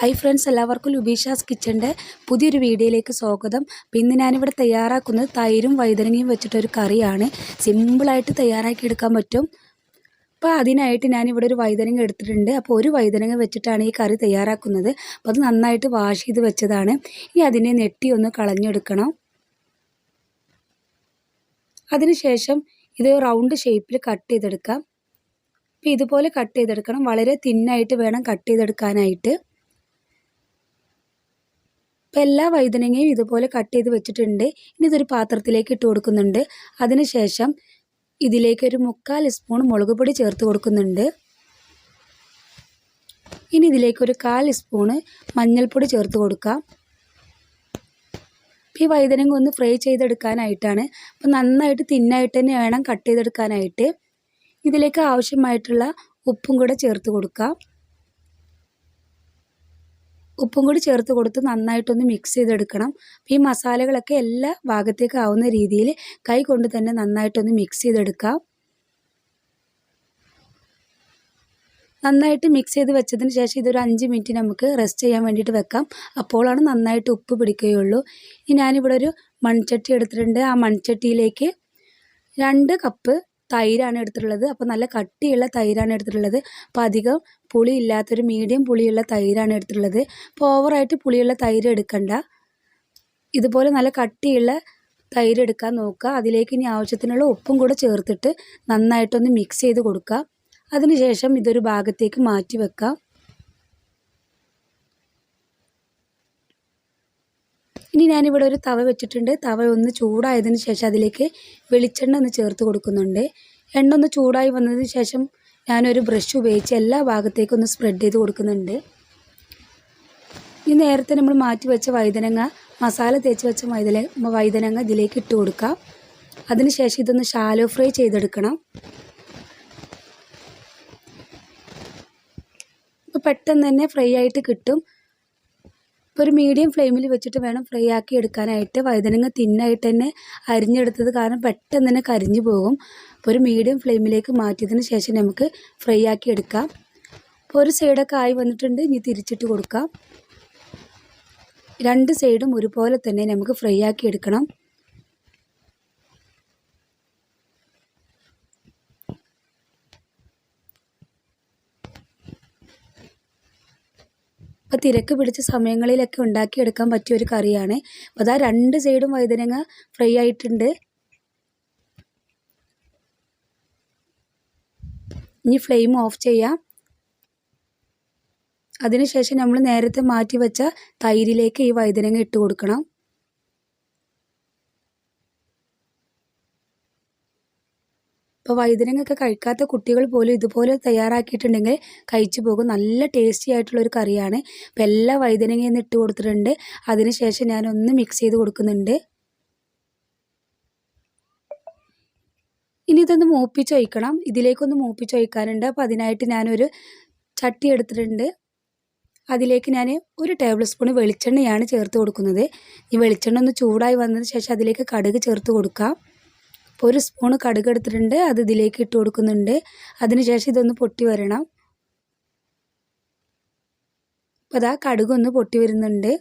Hi friends എല്ലാവർക്കും ലുബീഷാസ് കിച്ചന്റെ പുതിയൊരു വീഡിയോയിലേക്ക് സ്വാഗതം. അപ്പം ഇന്ന് ഞാനിവിടെ തയ്യാറാക്കുന്നത് തൈരും വഴുതനങ്ങയും വെച്ചിട്ടൊരു കറിയാണ്. സിമ്പിളായിട്ട് തയ്യാറാക്കി എടുക്കാൻ പറ്റും. അപ്പോൾ അതിനായിട്ട് ഞാനിവിടെ ഒരു വൈതരങ്ങ എടുത്തിട്ടുണ്ട്. അപ്പോൾ ഒരു വൈതരങ്ങ വെച്ചിട്ടാണ് ഈ കറി തയ്യാറാക്കുന്നത്. അപ്പോൾ അത് നന്നായിട്ട് വാഷ് ചെയ്ത് വെച്ചതാണ്. ഇനി അതിനെ നെട്ടി ഒന്ന് കളഞ്ഞെടുക്കണം. അതിനുശേഷം ഇത് റൗണ്ട് ഷേപ്പിൽ കട്ട് ചെയ്തെടുക്കാം. അപ്പോൾ ഇതുപോലെ കട്ട് ചെയ്തെടുക്കണം. വളരെ തിന്നായിട്ട് വേണം കട്ട് ചെയ്തെടുക്കാനായിട്ട്. അപ്പോൾ എല്ലാ വഴുതനങ്ങയും ഇതുപോലെ കട്ട് ചെയ്ത് വെച്ചിട്ടുണ്ട്. ഇനി ഇതൊരു പാത്രത്തിലേക്ക് ഇട്ട് കൊടുക്കുന്നുണ്ട്. അതിനുശേഷം ഇതിലേക്ക് ഒരു മുക്കാൽ സ്പൂൺ മുളക് പൊടി ചേർത്ത് കൊടുക്കുന്നുണ്ട്. ഇനി ഇതിലേക്ക് ഒരു കാൽ സ്പൂണ് മഞ്ഞൾപ്പൊടി ചേർത്ത് കൊടുക്കാം. ഈ വഴുതനങ്ങ ഒന്ന് ഫ്രൈ ചെയ്തെടുക്കാനായിട്ടാണ്. അപ്പം നന്നായിട്ട് തിന്നായിട്ട് തന്നെ വേണം കട്ട് ചെയ്തെടുക്കാനായിട്ട്. ഇതിലേക്ക് ആവശ്യമായിട്ടുള്ള ഉപ്പും കൂടെ ചേർത്ത് കൊടുക്കാം. ഉപ്പും കൂടി ചേർത്ത് കൊടുത്ത് നന്നായിട്ടൊന്ന് മിക്സ് ചെയ്തെടുക്കണം. അപ്പോൾ ഈ മസാലകളൊക്കെ എല്ലാ ഭാഗത്തേക്ക് ആവുന്ന രീതിയിൽ കൈ കൊണ്ട് തന്നെ നന്നായിട്ടൊന്ന് മിക്സ് ചെയ്തെടുക്കാം. നന്നായിട്ട് മിക്സ് ചെയ്ത് വെച്ചതിന് ശേഷം ഇതൊരു അഞ്ച് മിനിറ്റ് നമുക്ക് റെസ്റ്റ് ചെയ്യാൻ വേണ്ടിയിട്ട് വെക്കാം. അപ്പോഴാണ് നന്നായിട്ട് ഉപ്പ് പിടിക്കുകയുള്ളൂ. ഇനി ഞാനിവിടെ ഒരു മൺചട്ടി എടുത്തിട്ടുണ്ട്. ആ മൺചട്ടിയിലേക്ക് രണ്ട് കപ്പ് തൈരാണ് എടുത്തിട്ടുള്ളത്. അപ്പോൾ നല്ല കട്ടിയുള്ള തൈരാണ് എടുത്തിട്ടുള്ളത്. അപ്പോൾ അധികം പുളി ഇല്ലാത്തൊരു മീഡിയം പുളിയുള്ള തൈരാണ് എടുത്തിട്ടുള്ളത്. അപ്പോൾ ഓവറായിട്ട് പുളിയുള്ള തൈര് എടുക്കണ്ട. ഇതുപോലെ നല്ല കട്ടിയുള്ള തൈര് എടുക്കാൻ നോക്കുക. അതിലേക്ക് ഇനി ആവശ്യത്തിനുള്ള ഉപ്പും കൂടെ ചേർത്തിട്ട് നന്നായിട്ടൊന്ന് മിക്സ് ചെയ്ത് കൊടുക്കുക. അതിനുശേഷം ഇതൊരു ഭാഗത്തേക്ക് മാറ്റി വെക്കാം. ഇനി ഞാനിവിടെ ഒരു തവ വെച്ചിട്ടുണ്ട്. തവ ഒന്ന് ചൂടായതിന് ശേഷം അതിലേക്ക് വെളിച്ചെണ്ണ ഒന്ന് ചേർത്ത് കൊടുക്കുന്നുണ്ട്. എണ്ണ ഒന്ന് ചൂടായി വന്നതിന് ശേഷം ഞാനൊരു ബ്രഷ് ഉപയോഗിച്ച് എല്ലാ ഭാഗത്തേക്കും ഒന്ന് സ്പ്രെഡ് ചെയ്ത് കൊടുക്കുന്നുണ്ട്. ഇനി നേരത്തെ നമ്മൾ മാറ്റി വെച്ച വൈതനങ്ങ മസാല തേച്ച് വെച്ച വൈതല വൈതനങ്ങ ഇതിലേക്ക് ഇട്ട് കൊടുക്കാം. അതിനുശേഷം ഇതൊന്ന് ഷാലോ ഫ്രൈ ചെയ്തെടുക്കണം. അപ്പോൾ പെട്ടെന്ന് തന്നെ ഫ്രൈ ആയിട്ട് കിട്ടും. ഒരു മീഡിയം ഫ്ലെയിമിൽ വെച്ചിട്ട് വേണം ഫ്രൈ ആക്കി എടുക്കാനായിട്ട്. വഴുതനങ്ങ തിന്നായിട്ട് തന്നെ അരിഞ്ഞെടുത്തത് കാരണം പെട്ടെന്ന് തന്നെ കരിഞ്ഞു പോകും. അപ്പോൾ ഒരു മീഡിയം ഫ്ലെയിമിലേക്ക് മാറ്റിയതിന് ശേഷം നമുക്ക് ഫ്രൈ ആക്കി എടുക്കാം. അപ്പോൾ ഒരു സൈഡൊക്കെ ആയി വന്നിട്ടുണ്ട്. ഇനി തിരിച്ചിട്ട് കൊടുക്കാം. രണ്ട് സൈഡും ഒരുപോലെ തന്നെ നമുക്ക് ഫ്രൈ ആക്കി എടുക്കണം. അപ്പോൾ തിരക്ക് പിടിച്ച സമയങ്ങളിലൊക്കെ ഉണ്ടാക്കിയെടുക്കാൻ പറ്റിയ ഒരു കറിയാണ്. അപ്പോൾ അതാ രണ്ട് സൈഡും വഴുതനങ്ങ ഫ്രൈ ആയിട്ടുണ്ട്. ഇനി ഫ്ലെയിം ഓഫ് ചെയ്യാം. അതിനുശേഷം നമ്മൾ നേരത്തെ മാറ്റി വെച്ച തൈരിലേക്ക് ഈ വഴുതനങ്ങ ഇട്ട് കൊടുക്കണം. ഇപ്പോൾ വൈദ്യനങ്ങൊക്കെ കഴിക്കാത്ത കുട്ടികൾ പോലും ഇതുപോലെ തയ്യാറാക്കിയിട്ടുണ്ടെങ്കിൽ കഴിച്ചു പോകും. നല്ല ടേസ്റ്റി ആയിട്ടുള്ള ഒരു കറിയാണ്. അപ്പോൾ എല്ലാ വഴുതനങ്ങയും ഇട്ട് കൊടുത്തിട്ടുണ്ട്. അതിനുശേഷം ഞാനൊന്ന് മിക്സ് ചെയ്ത് കൊടുക്കുന്നുണ്ട്. ഇനി ഇതൊന്ന് മൂപ്പിച്ചൊഴിക്കണം ഇതിലേക്കൊന്ന് മൂപ്പിച്ചൊഴിക്കാനുണ്ട് അപ്പോൾ അതിനായിട്ട് ഞാനൊരു ചട്ടി എടുത്തിട്ടുണ്ട്. അതിലേക്ക് ഞാൻ ഒരു ടേബിൾ സ്പൂൺ വെളിച്ചെണ്ണയാണ് ചേർത്ത് കൊടുക്കുന്നത്. ഈ വെളിച്ചെണ്ണ ഒന്ന് ചൂടായി വന്നതിന് ശേഷം അതിലേക്ക് കടുക് ചേർത്ത് കൊടുക്കാം. ഒരു സ്പൂണ് കടുക് എടുത്തിട്ടുണ്ട് അത് ഇതിലേക്ക് ഇട്ട് കൊടുക്കുന്നുണ്ട്. അതിനുശേഷം ഇതൊന്ന് പൊട്ടി വരണം. അപ്പോൾ അതാ കടുകൊന്ന് പൊട്ടി വരുന്നുണ്ട്.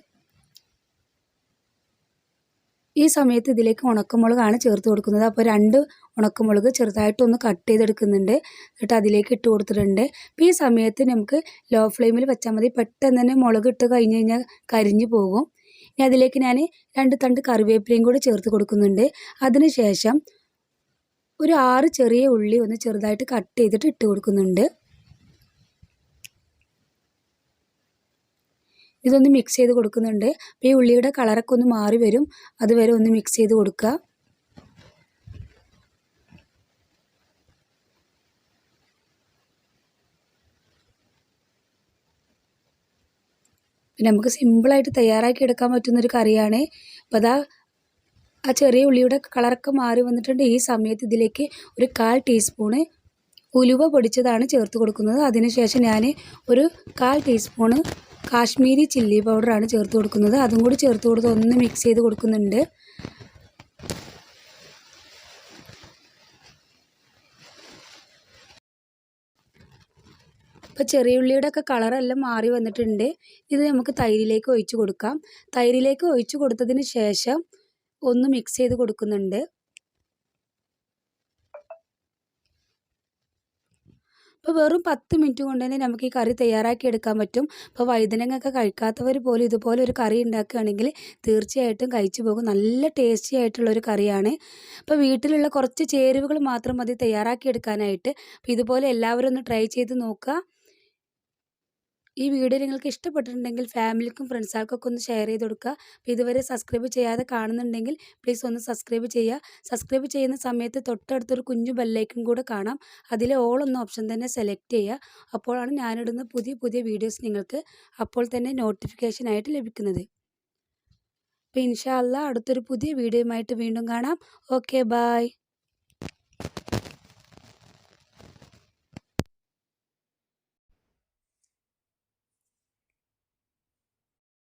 ഈ സമയത്ത് ഇതിലേക്ക് ഉണക്കമുളകാണ് ചേർത്ത് കൊടുക്കുന്നത്. അപ്പോൾ രണ്ട് ഉണക്കമുളക് ചെറുതായിട്ടൊന്ന് കട്ട് ചെയ്തെടുക്കുന്നുണ്ട്. എന്നിട്ട് അതിലേക്ക് ഇട്ട് കൊടുത്തിട്ടുണ്ട്. അപ്പോൾ ഈ സമയത്ത് നമുക്ക് ലോ ഫ്ലെയിമിൽ വെച്ചാൽ മതി. പെട്ടെന്ന് തന്നെ മുളക് ഇട്ട് കഴിഞ്ഞ് കഴിഞ്ഞാൽ കരിഞ്ഞു പോകും. ഇനി അതിലേക്ക് ഞാൻ രണ്ട് തണ്ട് കറിവേപ്പിലയും കൂടി ചേർത്ത് കൊടുക്കുന്നുണ്ട്. അതിനുശേഷം ഒരു ആറ് ചെറിയ ഉള്ളി ഒന്ന് ചെറുതായിട്ട് കട്ട് ചെയ്തിട്ട് ഇട്ട് കൊടുക്കുന്നുണ്ട്. ഇതൊന്ന് മിക്സ് ചെയ്ത് കൊടുക്കുന്നുണ്ട്. അപ്പോൾ ഈ ഉള്ളിയുടെ കളറൊക്കെ ഒന്ന് മാറി വരും. അതുവരെ ഒന്ന് മിക്സ് ചെയ്ത് കൊടുക്കുക പിന്നെ നമുക്ക് സിമ്പിളായിട്ട് തയ്യാറാക്കി എടുക്കാൻ പറ്റുന്നൊരു കറിയാണ്. അപ്പോൾ അതാ ആ ചെറിയ ഉള്ളിയുടെ കളറൊക്കെ മാറി വന്നിട്ടുണ്ട്. ഈ സമയത്ത് ഇതിലേക്ക് ഒരു കാൽ ടീസ്പൂണ് ഉലുവ പൊടിച്ചതാണ് ചേർത്ത് കൊടുക്കുന്നത്. അതിനുശേഷം ഞാൻ ഒരു കാൽ ടീസ്പൂണ് കാശ്മീരി ചില്ലി പൗഡറാണ് ചേർത്ത് കൊടുക്കുന്നത്. അതും കൂടി ചേർത്ത് കൊടുത്ത് ഒന്ന് മിക്സ് ചെയ്ത് കൊടുക്കുന്നുണ്ട്. ഇപ്പോൾ ചെറിയ ഉള്ളിയുടെ ഒക്കെ കളറെല്ലാം മാറി വന്നിട്ടുണ്ട്. ഇത് നമുക്ക് തൈരിലേക്ക് ഒഴിച്ച് കൊടുക്കാം. തൈരിലേക്ക് ഒഴിച്ച് കൊടുത്തതിന് ശേഷം ഒന്ന് മിക്സ് ചെയ്ത് കൊടുക്കുന്നുണ്ട്. അപ്പോൾ വെറും പത്ത് മിനിറ്റ് കൊണ്ട് തന്നെ നമുക്ക് ഈ കറി തയ്യാറാക്കി എടുക്കാൻ പറ്റും. അപ്പോൾ വഴുതനങ്ങയൊക്കെ കഴിക്കാത്തവർ പോലും ഇതുപോലെ ഒരു കറി ഉണ്ടാക്കുകയാണെങ്കിൽ തീർച്ചയായിട്ടും കഴിച്ചു പോകും. നല്ല ടേസ്റ്റി ആയിട്ടുള്ള ഒരു കറിയാണ്. അപ്പോൾ വീട്ടിലുള്ള കുറച്ച് ചേരുവകൾ മാത്രം മതി തയ്യാറാക്കി എടുക്കാനായിട്ട്. അപ്പോൾ ഇതുപോലെ എല്ലാവരും ഒന്ന് ട്രൈ ചെയ്ത് നോക്കുക. ഈ വീഡിയോ നിങ്ങൾക്ക് ഇഷ്ടപ്പെട്ടിട്ടുണ്ടെങ്കിൽ ഫാമിലിക്കും ഫ്രണ്ട്സുകൾക്കൊക്കെ ഒന്ന് ഷെയർ ചെയ്ത് കൊടുക്കുക. അപ്പോൾ ഇതുവരെ സബ്സ്ക്രൈബ് ചെയ്യാതെ കാണുന്നുണ്ടെങ്കിൽ പ്ലീസ് ഒന്ന് സബ്സ്ക്രൈബ് ചെയ്യുക. സബ്സ്ക്രൈബ് ചെയ്യുന്ന സമയത്ത് തൊട്ടടുത്തൊരു കുഞ്ഞു ബെല്ലൈക്കും കൂടെ കാണാം. അതിൽ ഓൾ എന്ന ഓപ്ഷൻ തന്നെ സെലക്ട് ചെയ്യുക. അപ്പോഴാണ് ഞാനിടുന്ന പുതിയ പുതിയ വീഡിയോസ് നിങ്ങൾക്ക് അപ്പോൾ തന്നെ നോട്ടിഫിക്കേഷനായിട്ട് ലഭിക്കുന്നത്. അപ്പോൾ ഇൻഷാല്ല അടുത്തൊരു പുതിയ വീഡിയോയുമായിട്ട് വീണ്ടും കാണാം. Okay bye